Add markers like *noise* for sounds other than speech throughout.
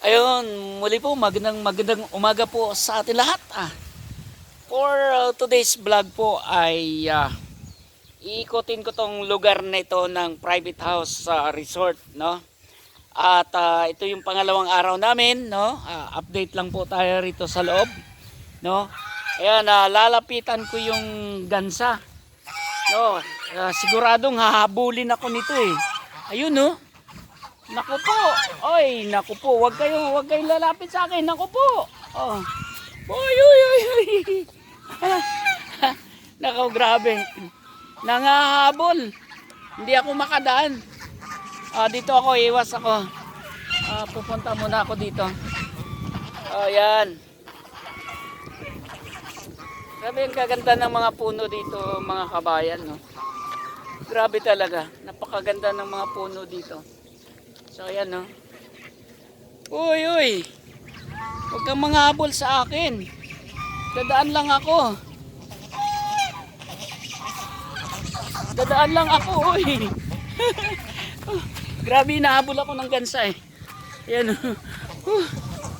Ayun, muli po, magandang magandang umaga po sa atin lahat. Ah. For uh, today's vlog po ay ah, iikotin ko tong lugar na ito ng private house sa resort, no? At ah, ito yung pangalawang araw namin, no? Ah, update lang po tayo rito sa loob, no? Ayan, ah, lalapitan ko yung gansa. No, ah, siguradong hahabulin ako nito eh. Ayun, no? Naku po. Oy, naku po. Wag kayo, wag kayong lalapit sa akin. Naku po. Oh. Oy, oy, oy, oy. *laughs* Nakaw, grabe. Nangahabol. Hindi ako makadaan. Ah, dito ako, iwas ako. Ah, pupunta muna ako dito. Oh, yan. Grabe ang kaganda ng mga puno dito, mga kabayan, no? Grabe talaga. Napakaganda ng mga puno dito. So ayan no. Uy, uy. Huwag kang mga habol sa akin. Dadaan lang ako. Dadaan lang ako, uy. *laughs* Grabe, nahabol ako ng gansa eh. Ayan oh.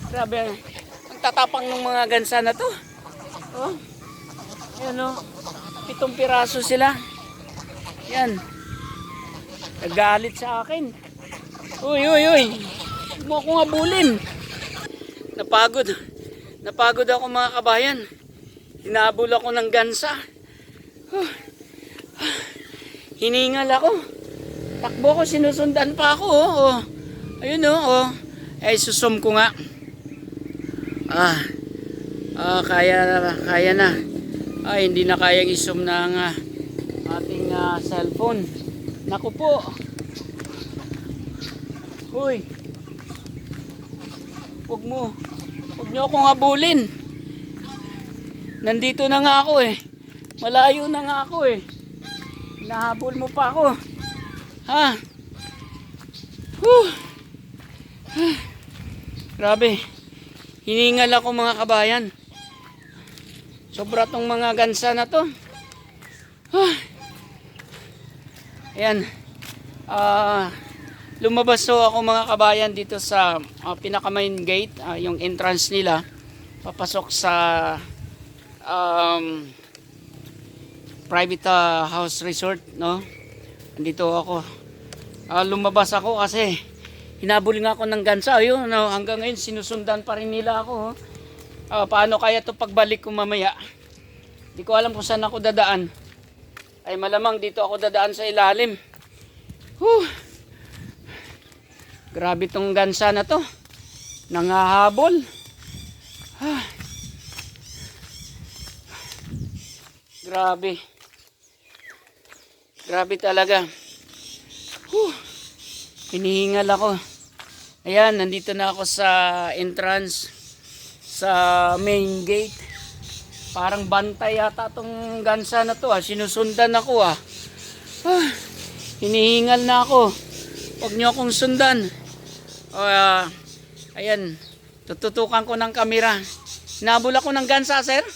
Grabe. Ang tatapang ng mga gansa na to. Oh. Ayan oh. Pitong piraso sila. Yan. Nagalit sa akin. Uy, uy, uy. Huwag akong abulin. Napagod. Napagod ako mga kabayan. Hinabol ako ng gansa. Hiningal ako. Takbo ko, sinusundan pa ako. Oh. oh. Ayun oh. oh. Ay, susum ko nga. Ah. Ah, kaya, kaya na. Ay, hindi na kayang isum ng ah, ating ah, cellphone. Naku po. Hoy. Huwag mo. Huwag niyo akong habulin. Nandito na nga ako eh. Malayo na nga ako eh. Nahabol mo pa ako. Ha? Huh. Grabe. Hiningal ako mga kabayan. Sobra tong mga gansa na to. Ayan. Ah... lumabas so ako mga kabayan dito sa uh, pinaka main gate, ah, yung entrance nila papasok sa um, private ah, house resort, no? Andito ako. Ah, lumabas ako kasi hinabol nga ako ng gansa. Ayun, no? hanggang ngayon sinusundan pa rin nila ako. Ah, paano kaya to pagbalik ko mamaya? Hindi ko alam kung saan ako dadaan. Ay malamang dito ako dadaan sa ilalim. Whew. Grabe tong gansa na to. Nangahabol. Ah. Grabe. Grabe talaga. Whew. Hinihingal ako. Ayan, nandito na ako sa entrance sa main gate. Parang bantay yata tong gansa na to ah. Sinusundan ako ah. ah hinihingal na ako. Huwag niyo akong sundan. Ah, ayan, tututukan ko ng kamera. Nabul ako ng gansa, sir.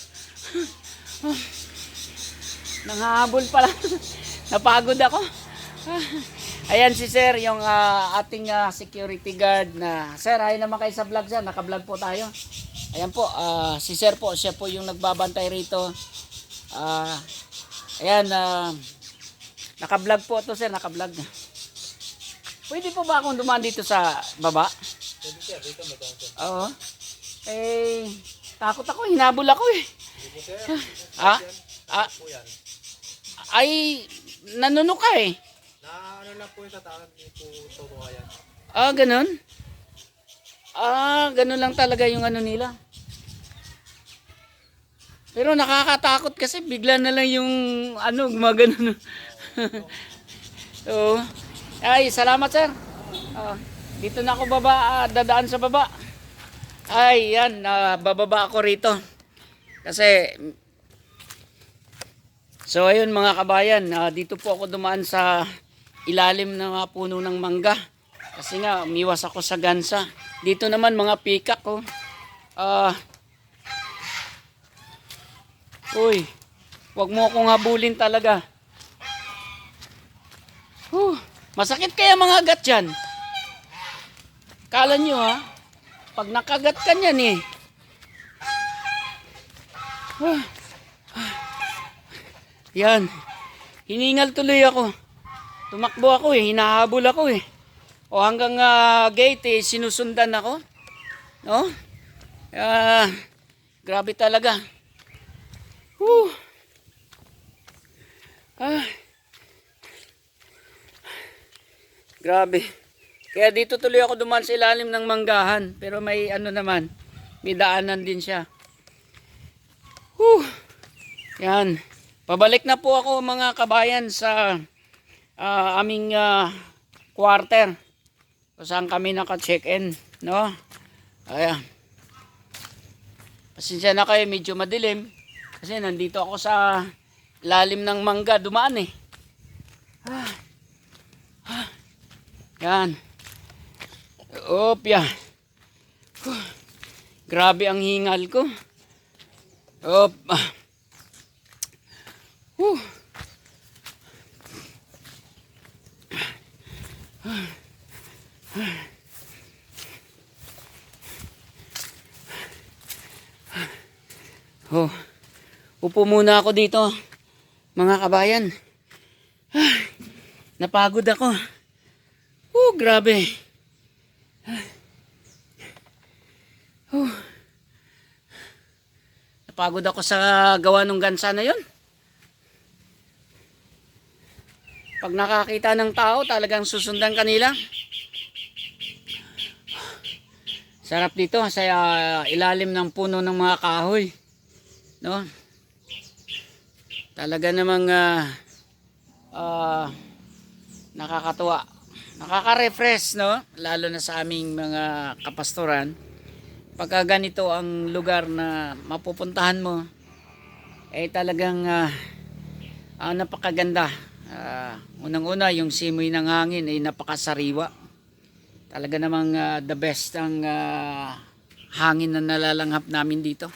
*laughs* Nanghabol pala. *laughs* Napagod ako. *laughs* Ayan si sir, yung ah, ating ah, security guard na, sir, ay naman kayo sa vlog sir, naka-vlog po tayo. Ayan po, ah, si sir po, siya po yung nagbabantay rito. Ah, ayan, ah, naka-vlog po to sir, naka-vlog. Pwede po ba akong dumaan dito sa baba? Pwede siya, dito mo doon. Oo. Eh, takot ako, hinabol ako eh. Sir, Ah, ah, po ay, nanunok ka eh. Na ano lang po yung sa taas, hindi po turuha yan. Ah, ganun? Ah, ganun lang talaga yung ano nila. Pero nakakatakot kasi bigla na lang yung ano, gumagano. *laughs* Oo. Ay, salamat sir. Ah, dito na ako baba, ah, dadaan sa baba. Ay, yan, ah, bababa ako rito. Kasi So ayun mga kabayan, ah, dito po ako dumaan sa ilalim ng mga puno ng mangga. Kasi nga, umiwas ako sa gansa. Dito naman mga pikak ko. Ah. uy, wag mo akong habulin talaga. Huh, masakit kaya mga agat dyan? Kala nyo ha, pag nakagat ka niyan eh. Ah. Yan. Hiningal tuloy ako. Tumakbo ako eh, hinahabol ako eh. O hanggang ah, gate eh, sinusundan ako. No? Ah, grabe talaga. Whew. Ah. Grabe. Kaya dito tuloy ako duman sa ilalim ng manggahan. Pero may ano naman, may daanan din siya. Whew. Yan. Pabalik na po ako mga kabayan sa ah, aming ah, quarter. Saan kami naka-check-in. No? Ayan. Pasensya na kayo, medyo madilim. Kasi nandito ako sa lalim ng mangga, dumaan eh. Ah. Yan. Opya. Huh. Grabe ang hingal ko. Op. Ah. Huh. Oh. Upo muna ako dito. Mga kabayan. Ah, napagod ako. Oh, grabe. Oh. Napagod ako sa gawa ng gansa na yon. Pag nakakita ng tao, talagang susundan kanila. Sarap dito sa ah, ilalim ng puno ng mga kahoy. No? Talaga namang ah, ah, nakakatuwa. Nakaka-refresh, no? Lalo na sa aming mga kapastoran. Pagka ganito ang lugar na mapupuntahan mo, eh talagang ah, ah, napakaganda. Ah, unang-una, yung simoy ng hangin ay napakasariwa. Talaga namang ah, the best ang ah, hangin na nalalanghap namin dito.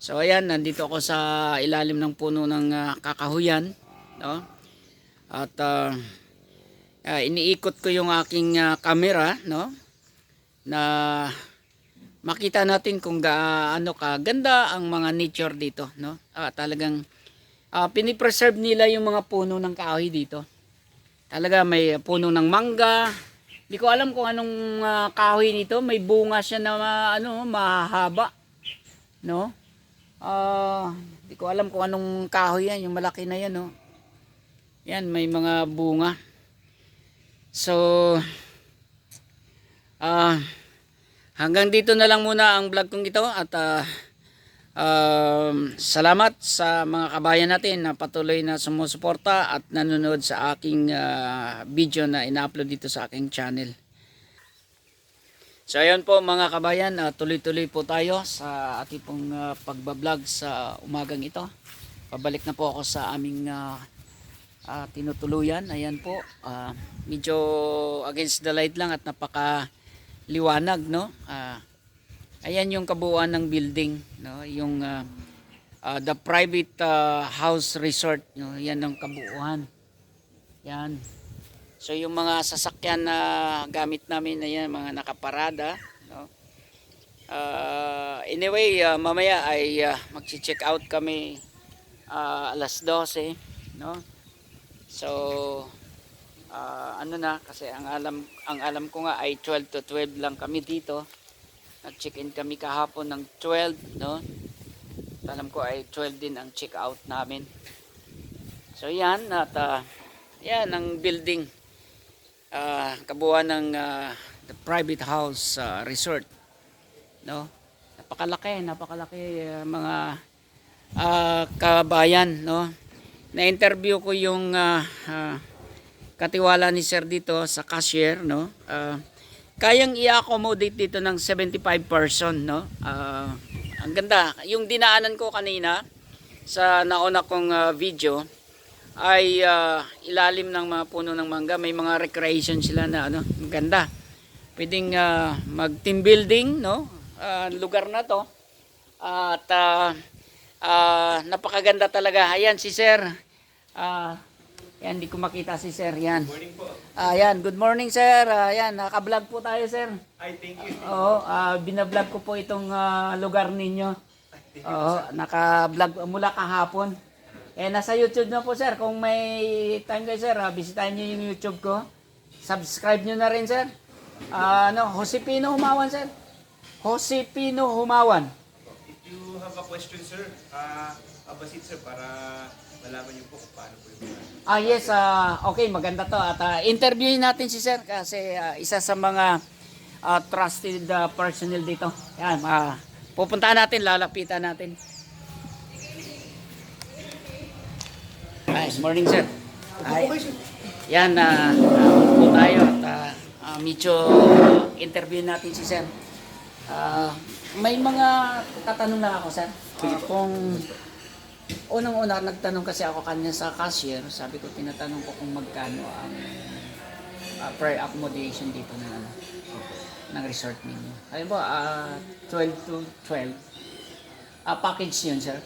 So ayan, nandito ako sa ilalim ng puno ng ah, kakahuyan, no? At ah, ah, iniikot ko yung aking ah, camera, no? Na makita natin kung gaano kaganda ang mga nature dito, no? Ah, talagang ah, pinipreserve nila yung mga puno ng kahoy dito. Talaga may puno ng mangga. Hindi ko alam kung anong ah, kahoy dito, may bunga siya na ah, ano, mahaba, no? Ah, di ko alam kung anong kahoy yan, yung malaki na yan, no. Yan, may mga bunga. So, ah, hanggang dito na lang muna ang vlog kong ito at ah, um, salamat sa mga kabayan natin na patuloy na sumusuporta at nanonood sa aking ah, video na ina-upload dito sa aking channel. So ayun po mga kabayan, tuloy-tuloy po tayo sa ating pong ah, pagbablog sa umagang ito. Pabalik na po ako sa aming ah, ah, tinutuluyan. Ayan po, ah, medyo against the light lang at napaka liwanag, no? Ah, ayan yung kabuuan ng building, no? Yung ah, ah, the private ah, house resort, no? Yan ang kabuuan. Yan. So yung mga sasakyan na gamit namin ayan mga nakaparada, no. Ah, anyway, ah, mamaya ay ah, magche-check out kami ah, alas 12, no. So ah, ano na kasi ang alam ang alam ko nga ay 12 to 12 lang kami dito. Nag-check-in kami kahapon ng 12, no. Alam ko ay 12 din ang check-out namin. So yan at ah, yan ang building ah kabuuan ng ah, the private house ah, resort no napakalaki napakalaki ah, mga ah, kabayan no na interview ko yung ah, ah, katiwala ni sir dito sa cashier no Ah, kayang i-accommodate dito ng 75 person no Ah, ang ganda yung dinaanan ko kanina sa nauna kong ah, video ay ah, ilalim ng mga puno ng mangga. May mga recreation sila na ano, ang ganda. Pwedeng ah, mag team building, no? Ah, lugar na to. At ah, ah, napakaganda talaga. Ayan si Sir. Ah, Yan, hindi ko makita si sir. Yan. Morning po. Ayan, good morning sir. Ayan, naka-vlog po tayo sir. Ay, thank you. Oo, ah, binablog ko po itong ah, lugar ninyo. Oo, naka-vlog mula kahapon. Eh, nasa YouTube na po sir. Kung may time kayo sir, ah, bisitahin nyo yung YouTube ko. Subscribe nyo na rin sir. Ah, ano, Josepino Humawan sir. Josepino Humawan. If you have a question, sir, uh, abasit, sir, para malaman niyo po kung paano po yung Ah yes, ah, okay, maganda to. At ah, interviewin natin si Sir kasi ah, isa sa mga ah, trusted ah, personnel dito. Yan, ah, pupuntahan natin, lalapitan natin. Ay, morning sir. Ay, yan, na po tayo at ah, ah, medyo interview natin si Sir. Ah, may mga tatanong lang ako, Sir. Ah, kung Unang-una, nagtanong kasi ako kanya sa cashier. Sabi ko, tinatanong ko kung magkano ang uh, per accommodation dito ng, ano, ng resort ninyo. Ayun ba, ah, 12 to 12. Ah, package yun, sir?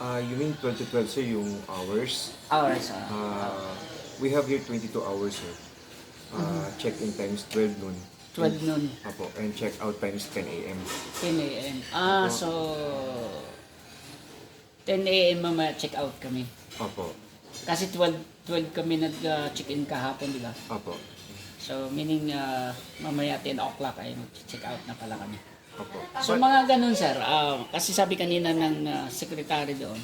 Ah, you mean 12 to 12, sir, yung hours? Hours, ah. Ah, we have here 22 hours, sir. Ah, Check-in times 12 noon. 12 noon, Apo, and check-out times 10 a.m. 10 a.m. Ah, so 10 a.m. mamaya check out kami. Apo, Kasi 12, 12 kami nag-check-in kahapon, di ba? apo, So, meaning ah, mamaya 10 o'clock ay mag-check out na pala kami. apo. So mga ganun sir, ah, kasi sabi kanina ng ah, secretary doon,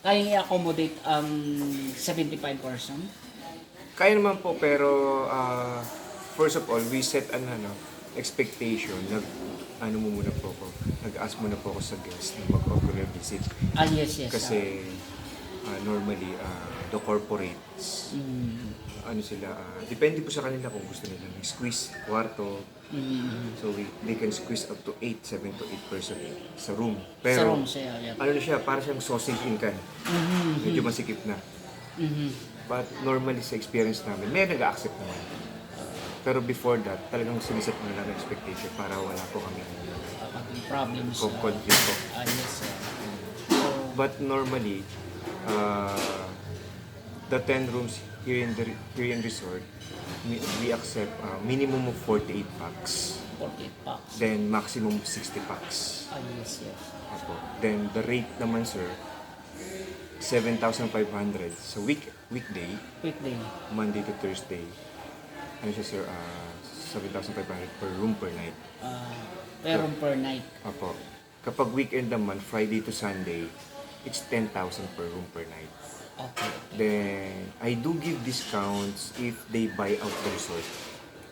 kayang i-accommodate ang 75 person. Kaya naman po, pero ah, first of all, we set an ano, expectation. Nag, ano mo muna po ako, nag-ask muna po ako sa guest na mag-regular visit. Ah yes, yes. Kasi ah, normally, ah, the corporates, mm, ano sila, ah, depende po sa kanila kung gusto nila ng squeeze, kwarto. mm, So we, they can squeeze up to 8, 7 to 8 person sa room. sa Pero, room siya. Yeah. ano na siya, para siyang sausage in can. Mhm, Medyo masikip na. mhm. But normally sa experience namin, may nag-accept naman. Pero before that, talagang siniset mo na lang ang expectation para wala po kami Ah, problems. kung conflict po. ah, yes. So, But normally, uh, the 10 rooms here in the here in resort, we, we accept uh, minimum of 48 packs, 48 bucks. then maximum 60 packs. Ah yes, yes. Apo. Then the rate naman sir, 7,500 sa week weekday, Weekday. Monday to Thursday. Ano siya sir, ah 7,500 per room per night. Ah, pero per night. Apo. Kapag weekend naman, Friday to Sunday, it's 10,000 per room per night. Okay. Then, I do give discounts if they buy out the resort.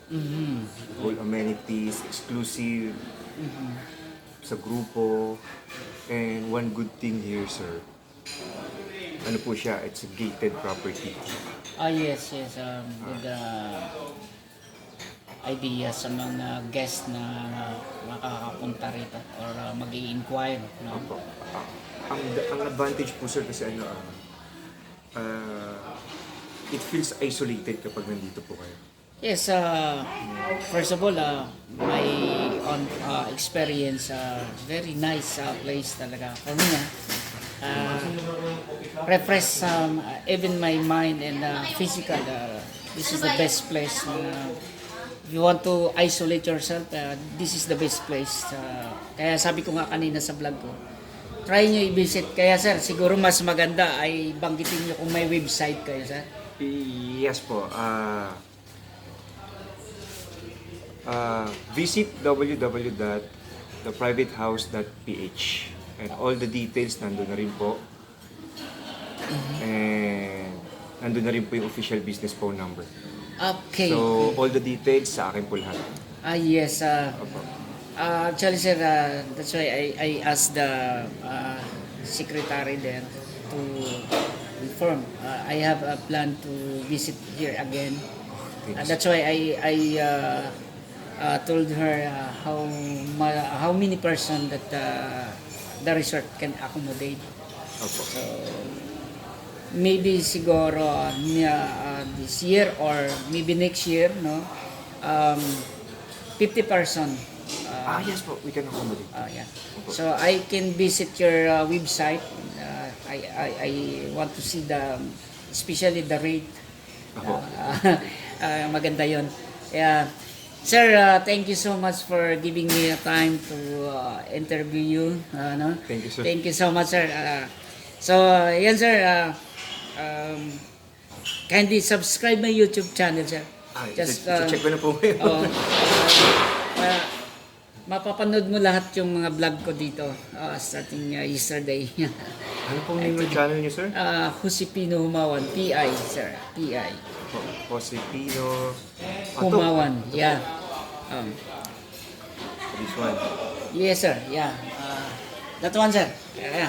Mhm. All amenities, exclusive, Mhm. sa grupo. And one good thing here, sir, ano po siya, it's a gated property. Ah yes, yes. Um, good uh, idea sa mga guest na makakapunta rito or uh, mag inquire no? Opo. Ang, ang advantage po, sir, kasi ano, ah, ah, it feels isolated kapag nandito po kayo. Yes, uh, first of all, uh, my on uh, experience, uh, very nice uh, place talaga. For me, uh, refresh um, even my mind and uh, physical. Uh, this is the best place. Uh, you want to isolate yourself, uh, this is the best place. Uh, kaya sabi ko nga kanina sa vlog ko, try nyo i-visit. Kaya sir, siguro mas maganda ay banggitin nyo kung may website kayo, sir. Yes po. ah ah, visit www.theprivatehouse.ph and all the details nandun na rin po. And nandun na rin po yung official business phone number. Okay. So, all the details sa akin po lahat. Ah, yes. Uh, Opo. uh, actually, sir, uh, that's why I, I asked the uh, secretary there to inform. Uh, I have a plan to visit here again. And that's why I, I uh, uh, told her uh, how ma- how many person that uh, the resort can accommodate. Opo. So, maybe siguro uh, uh, this year or maybe next year, no? Um, 50 person. Uh, Ah, yes po. We can accommodate. uh, yeah. So I can visit your uh, website. Uh, I, I, I want to see the especially the rate. Ako. Ah, ah, *laughs* maganda yon. Yeah. Sir, uh, thank you so much for giving me a time to uh, interview you. Uh, no? Thank you, sir. Thank you so much, sir. Uh, so, uh, yan, sir. Uh, um, kindly subscribe my YouTube channel, sir. Ah, Just, uh, check ko na po ngayon. Oo. Uh, mapapanood mo lahat yung mga vlog ko dito uh, starting uh, yesterday. *laughs* ano pong name ng channel niyo, sir? uh, Josepino Humawan, PI, sir. PI. Po- Josepino. To. Humawan, yeah. Um, This one. yes, sir. Yeah. Uh, that one, sir. Yeah.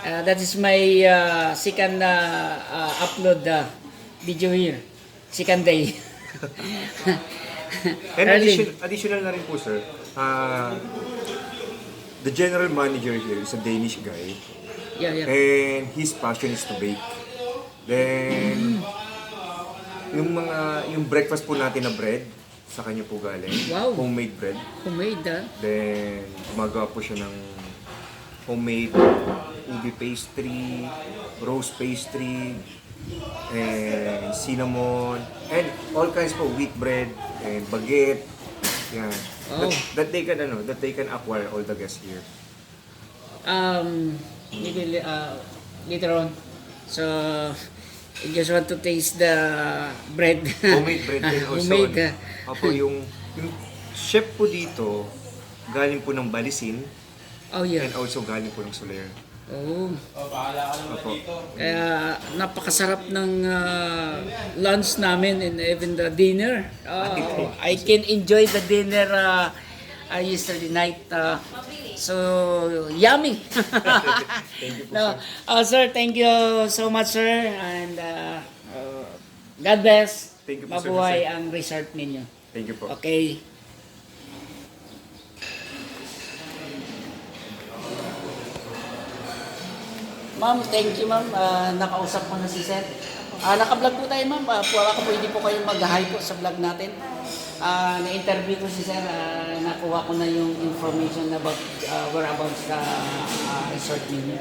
Uh, that is my uh, second uh, uh, upload uh, video here. Second day. *laughs* And addition, additional na rin po, sir. ah, the general manager here is a Danish guy. Yeah, yeah. And his passion is to bake. Then, yung mga, yung breakfast po natin na bread, sa kanya po galing. Wow. Homemade bread. Homemade, ah. Then, gumagawa po siya ng homemade ubi pastry, rose pastry, and cinnamon, and all kinds po, wheat bread, and baguette. Yan. Wow. That, that they can, ano, that they can acquire all the guests here. um maybe uh, later on so I just want to taste the bread Homemade bread din *laughs* also. homemade ano. Opo, yung, yung chef po dito, galing po ng Balisin, oh yeah. And also galing po ng Soler. oh. Opo. kaya napakasarap ng uh, lunch namin and even the dinner. Oh, I can enjoy the dinner uh, uh, yesterday night uh, so yummy. *laughs* Thank you po, no, uh, sir thank you so much sir. And uh, uh, God bless. Thank you po, sir, mabuhay sir. ang resort ninyo. Thank you po. Okay. Ma'am, thank you ma'am. Ah, nakausap mo na si Seth. Ah, naka-vlog po tayo ma'am. Uh, wala ka pwede po kayong mag-hi po sa vlog natin. Ah, na-interview ko si Sir. Ah, nakuha ko na yung information about uh, whereabouts sa ah, resort ninyo.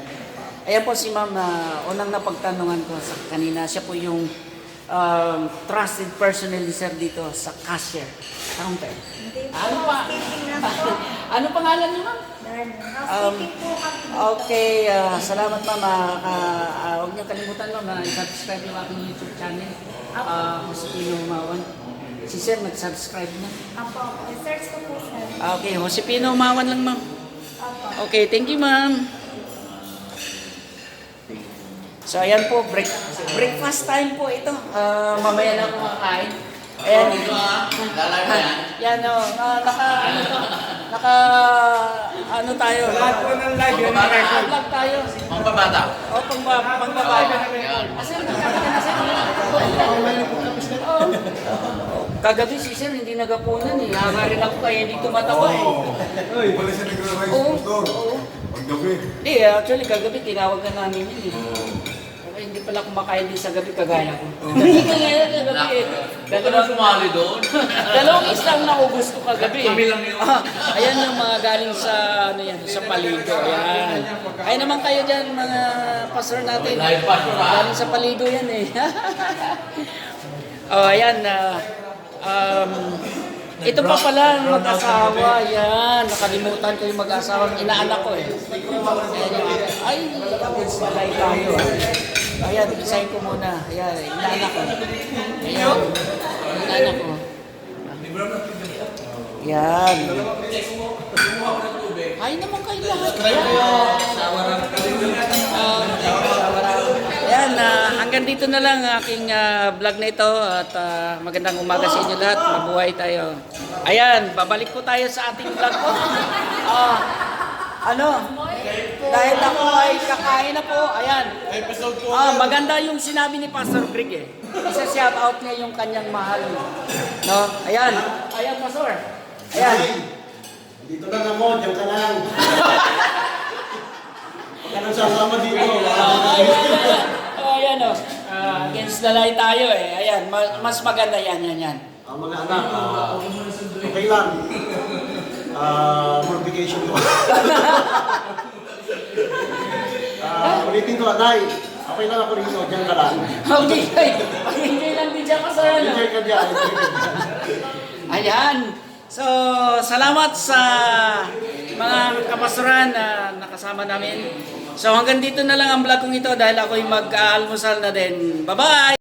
Ayan po si ma'am, na unang napagtanungan ko sa kanina. Siya po yung um, trusted personnel ni Sir dito sa cashier counter. Ano pa? *laughs* ano pangalan niyo ma'am? Um, okay, ah, salamat ma'am. Ah, ah, ah, huwag niyo kalimutan ma'am, na i-subscribe yung aking YouTube channel. Ah, uh, Josepino Umawan. Si Sir, nag-subscribe na. Apo, search ko po sir. Ah, okay, Josepino Umawan lang ma'am. Apo. Okay, thank you ma'am. So ayan po, break, breakfast time po ito. Ah, mamaya na kumakain. Ayan. yan o, ah, naka, ano to, naka, ano tayo? Lahat po ng live, yun Vlog tayo. Pambabata. O, pang, pang babae. Kasi nagkakita na sa Oo. Kagabi si Sir hindi nagapunan eh. Nakarin ako kaya hindi tumatawa eh. Ay, pala siya nagra-rice Oo. motor. Oo. Paggabi. Hindi, actually kagabi tinawag ka namin yun eh. Pala kumakain din sa gabi kagaya ko. Hindi ka ngayon kagabi eh. Ka na sumali doon. *laughs* Dalawang isang naubos ko kagabi. Kami lang yun. Ah, ayan yung mga galing sa ano yan, sa Palido. Ayan. Ay naman kayo diyan mga pastor natin. Live pastor, ah. Galing sa Palido yan eh. *laughs* oh, ayan na um, ito pa pala ang mag-asawa. Yan, nakalimutan ko yung mag-asawa. Inaanak ko eh. Ayan yung akin. Ay, balay tayo. Ayan, isahin ko muna. Ayan, inaanak ko. Ayan, inaanak ko. Yan. Ay naman kayo lahat. Ayan, ah, hanggang dito na lang ang aking ah, vlog na ito at ah, magandang umaga sa inyo lahat. Mabuhay tayo. Ayan, babalik po tayo sa ating vlog ko. Ah, ano? Dahil ako ay kakain na po, ayan. Ah, maganda yung sinabi ni Pastor Greg eh. Isa shout out niya yung kanyang mahal. No? Ayan. Ayan, Pastor. Ayan. Dito lang ako, diyan ka lang. Nang sasama dito. *laughs* Oh, ayan oh. Ah, against the light tayo eh. Ayan, ma- mas maganda yan, yan, yan. Ah, mga anak, ah, okay lang. Ah, more vacation ko. *laughs* Ah, ulitin ko. Ako Okay lang ako rito, dyan ka lang. Mag-enjoy. Mag-enjoy lang din siya kasi ano. Enjoy ka dyan, enjoy ka dyan. Ayan. So, salamat sa mga kapasuran na nakasama namin. So, hanggang dito na lang ang vlog kong ito dahil ako'y mag-aalmusal na din. Bye-bye!